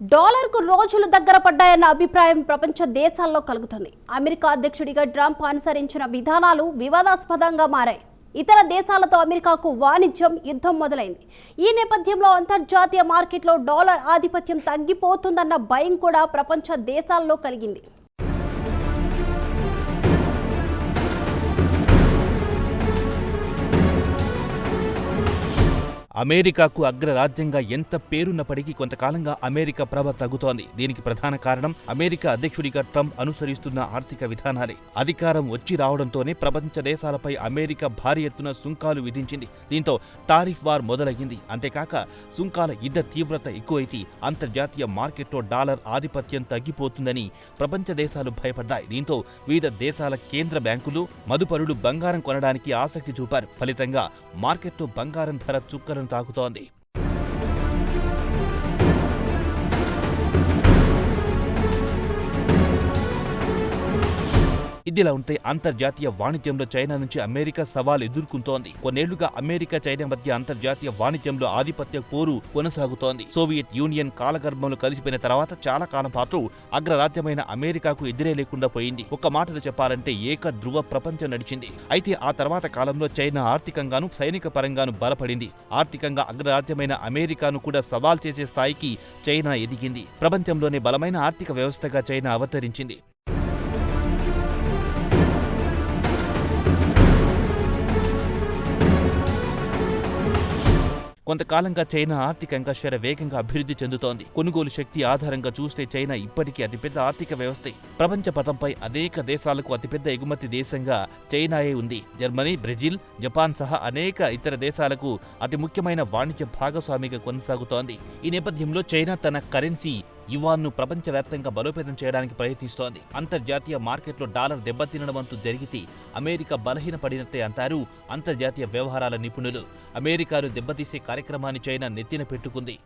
డాలర్కు రోజులు దగ్గర పడ్డాయన్న అభిప్రాయం ప్రపంచ దేశాల్లో కలుగుతుంది. అమెరికా అధ్యక్షుడిగా ట్రంప్ అనుసరించిన విధానాలు వివాదాస్పదంగా మారాయి. ఇతర దేశాలతో అమెరికాకు వాణిజ్యం యుద్ధం మొదలైంది. ఈ నేపథ్యంలో అంతర్జాతీయ మార్కెట్లో డాలర్ ఆధిపత్యం తగ్గిపోతుందన్న భయం కూడా ప్రపంచ దేశాల్లో కలిగింది. అమెరికాకు అగ్రరాజ్యంగా ఎంత పేరున్నప్పటికీ కొంతకాలంగా అమెరికా ప్రభ తగ్గుతోంది. దీనికి ప్రధాన కారణం అమెరికా అధ్యక్షుడిగా ట్రంప్ అనుసరిస్తున్న ఆర్థిక విధానాలే. అధికారం వచ్చి రావడంతోనే ప్రపంచ దేశాలపై అమెరికా భారీ ఎత్తున సుంకాలు విధించింది. దీంతో టారిఫ్ వార్ మొదలయ్యింది. అంతేకాక సుంకాల యుద్ధ తీవ్రత ఎక్కువైతే అంతర్జాతీయ మార్కెట్లో డాలర్ ఆధిపత్యం తగ్గిపోతుందని ప్రపంచ దేశాలు భయపడ్డాయి. దీంతో వివిధ దేశాల కేంద్ర బ్యాంకులు మదుపరులు బంగారం కొనడానికి ఆసక్తి చూపారు. ఫలితంగా మార్కెట్లో బంగారం ధర చుక్కలను తాకుతోంది. ఇదిలా ఉంటే అంతర్జాతీయ వాణిజ్యంలో చైనా నుంచి అమెరికా సవాల్ ఎదుర్కొంటోంది. కొన్నేళ్ళుగా అమెరికా చైనా మధ్య అంతర్జాతీయ వాణిజ్యంలో ఆధిపత్య పోరు కొనసాగుతోంది. సోవియట్ యూనియన్ కాలగర్భంలో కలిసిపోయిన తర్వాత చాలా కాలం పాటు అగ్రరాజ్యమైన అమెరికాకు ఎదురే లేకుండా పోయింది. ఒక మాటలో చెప్పాలంటే ఏక ధృవ ప్రపంచం నడిచింది. అయితే ఆ తర్వాత కాలంలో చైనా ఆర్థికంగాను సైనిక పరంగాను బలపడింది. ఆర్థికంగా అగ్రరాజ్యమైన అమెరికాను కూడా సవాల్ చేసే స్థాయికి చైనా ఎదిగింది. ప్రపంచంలోనే బలమైన ఆర్థిక వ్యవస్థగా చైనా అవతరించింది. కొంతకాలంగా చైనా ఆర్థికంగా శర వేగంగా అభివృద్ధి చెందుతోంది. కొనుగోలు శక్తి ఆధారంగా చూస్తే చైనా ఇప్పటికీ అతిపెద్ద ఆర్థిక వ్యవస్థే. ప్రపంచ పటంపై అనేక దేశాలకు అతిపెద్ద ఎగుమతి దేశంగా చైనాయే ఉంది. జర్మనీ బ్రెజిల్ జపాన్ సహా అనేక ఇతర దేశాలకు అతి ముఖ్యమైన వాణిజ్య భాగస్వామిగా కొనసాగుతోంది. ఈ నేపథ్యంలో చైనా తన కరెన్సీ యువాన్ను ప్రపంచవ్యాప్తంగా బలోపేతం చేయడానికి ప్రయత్నిస్తోంది. అంతర్జాతీయ మార్కెట్లో డాలర్ దెబ్బతినడం అంటూ జరిగితే అమెరికా బలహీనపడినట్టే అంటారు అంతర్జాతీయ వ్యవహారాల నిపుణులు. అమెరికాను దెబ్బతీసే కార్యక్రమాన్ని చైనా నెత్తిన పెట్టుకుంది.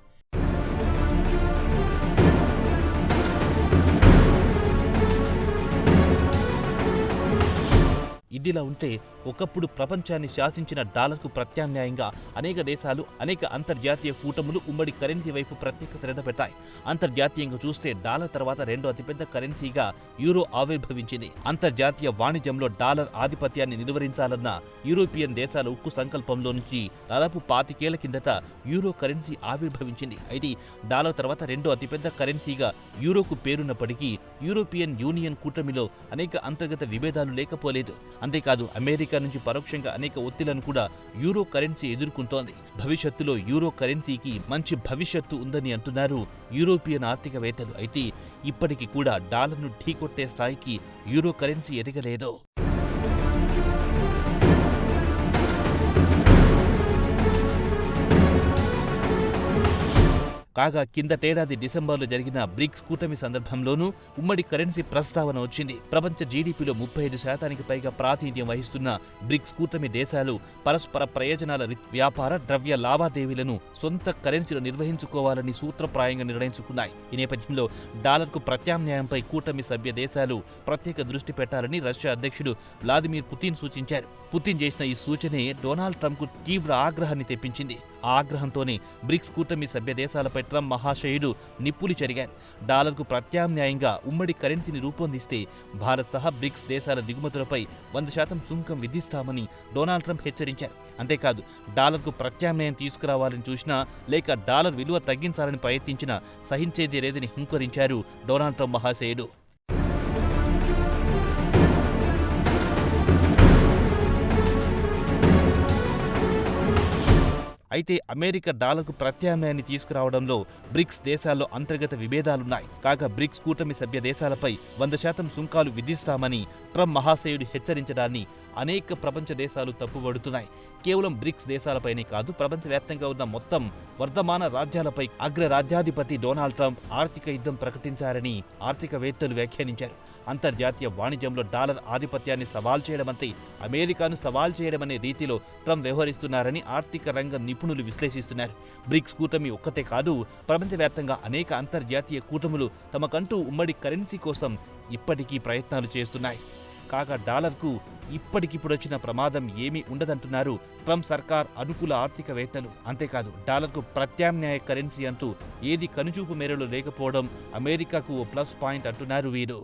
ఇదిలా ఉంటే ఒకప్పుడు ప్రపంచాన్ని శాసించిన డాలర్కు ప్రత్యామ్నాయంగా అనేక దేశాలు అనేక అంతర్జాతీయ కూటములు ఉమ్మడి కరెన్సీ వైపు ప్రత్యేక శ్రద్ధ పెట్టాయి. అంతర్జాతీయంగా చూస్తే డాలర్ తర్వాత రెండో అతిపెద్ద కరెన్సీగా యూరో ఆవిర్భవించింది. అంతర్జాతీయ వాణిజ్యంలో డాలర్ ఆధిపత్యాన్ని నిలువరించాలన్న యూరోపియన్ దేశాల ఉక్కు సంకల్పంలో నుంచి దాదాపు పాతికేళ్ళ కిందట యూరో కరెన్సీ ఆవిర్భవించింది. అయితే డాలర్ తర్వాత రెండో అతిపెద్ద కరెన్సీగా యూరోకు పేరున్నప్పటికీ యూరోపియన్ యూనియన్ కూటమిలో అనేక అంతర్గత విభేదాలు లేకపోలేదు. అంతేకాదు అమెరికా నుంచి పరోక్షంగా అనేక ఒత్తిళ్ళను కూడా యూరో కరెన్సీ ఎదుర్కొంటోంది. భవిష్యత్తులో యూరో కరెన్సీకి మంచి భవిష్యత్తు ఉందని అంటున్నారు యూరోపియన్ ఆర్థికవేత్తలు. అయితే ఇప్పటికీ కూడా డాలర్ను ఢీకొట్టే స్థాయికి యూరో కరెన్సీ ఎదగలేదు. కాగా కిందటేడాది డిసెంబర్లో జరిగిన బ్రిక్స్ కూటమి సందర్భంలోనూ ఉమ్మడి కరెన్సీ ప్రస్తావన వచ్చింది. ప్రపంచ జీడీపీలో ముప్పై ఐదు శాతానికి పైగా ప్రాతినిధ్యం వహిస్తున్న బ్రిక్స్ కూటమి దేశాలు పరస్పర ప్రయోజనాల వ్యాపార ద్రవ్య లావాదేవీలను సొంత కరెన్సీలో నిర్వహించుకోవాలని సూత్రప్రాయంగా నిర్ణయించుకున్నాయి. ఈ నేపథ్యంలో డాలర్కు ప్రత్యామ్నాయంపై కూటమి సభ్య దేశాలు ప్రత్యేక దృష్టి పెట్టాలని రష్యా అధ్యక్షుడు వ్లాదిమిర్ పుతిన్ సూచించారు. పుతిన్ చేసిన ఈ సూచనే డొనాల్డ్ ట్రంప్కు తీవ్ర ఆగ్రహాన్ని తెప్పించింది. ఆ ఆగ్రహంతోనే బ్రిక్స్ కూటమి సభ్య దేశాలపై ట్రంప్ మహాశయుడు నిప్పులు చెరిగారు. డాలర్కు ప్రత్యామ్నాయంగా ఉమ్మడి కరెన్సీని రూపొందిస్తే భారత్ సహా బ్రిక్స్ దేశాల దిగుమతులపై వంద శాతం సుంకం విధిస్తామని డొనాల్డ్ ట్రంప్ హెచ్చరించారు. అంతేకాదు డాలర్కు ప్రత్యామ్నాయం తీసుకురావాలని చూసినా లేక డాలర్ విలువ తగ్గించాలని ప్రయత్నించినా సహించేది లేదని హింకరించారు డొనాల్డ్ ట్రంప్ మహాశయుడు. అయితే అమెరికా డాలర్కు ప్రత్యామ్నాయాన్ని తీసుకురావడంలో బ్రిక్స్ దేశాల్లో అంతర్గత విభేదాలున్నాయి. కాగా బ్రిక్స్ కూటమి సభ్య దేశాలపై వంద శాతం సుంకాలు విధిస్తామని ట్రంప్ మహాశయుడు హెచ్చరించడాన్ని అనేక ప్రపంచ దేశాలు తప్పుబడుతున్నాయి. కేవలం బ్రిక్స్ దేశాలపైనే కాదు ప్రపంచవ్యాప్తంగా ఉన్న మొత్తం వర్ధమాన రాజ్యాలపై అగ్ర రాజ్యాధిపతి డొనాల్డ్ ట్రంప్ ఆర్థిక యుద్ధం ప్రకటించారని ఆర్థికవేత్తలు వ్యాఖ్యానించారు. అంతర్జాతీయ వాణిజ్యంలో డాలర్ ఆధిపత్యాన్ని సవాల్ చేయడమంటే అమెరికాను సవాల్ చేయడమనే రీతిలో ట్రంప్ వ్యవహరిస్తున్నారని ఆర్థిక రంగ నిపుణులు విశ్లేషిస్తున్నారు. బ్రిక్స్ కూటమి ఒక్కటే కాదు ప్రపంచవ్యాప్తంగా అనేక అంతర్జాతీయ కూటములు తమకంటూ ఉమ్మడి కరెన్సీ కోసం ఇప్పటికీ ప్రయత్నాలు చేస్తున్నాయి. కాగా డాలర్కు ఇప్పటికిప్పుడొచ్చిన ప్రమాదం ఏమీ ఉండదంటున్నారు ట్రంప్ సర్కార్ అనుకూల ఆర్థికవేత్తలు. అంతేకాదు డాలర్కు ప్రత్యామ్నాయ కరెన్సీ అంటూ ఏది కనుచూపు మేరలో లేకపోవడం అమెరికాకు ఓ ప్లస్ పాయింట్ అంటున్నారు వీరు.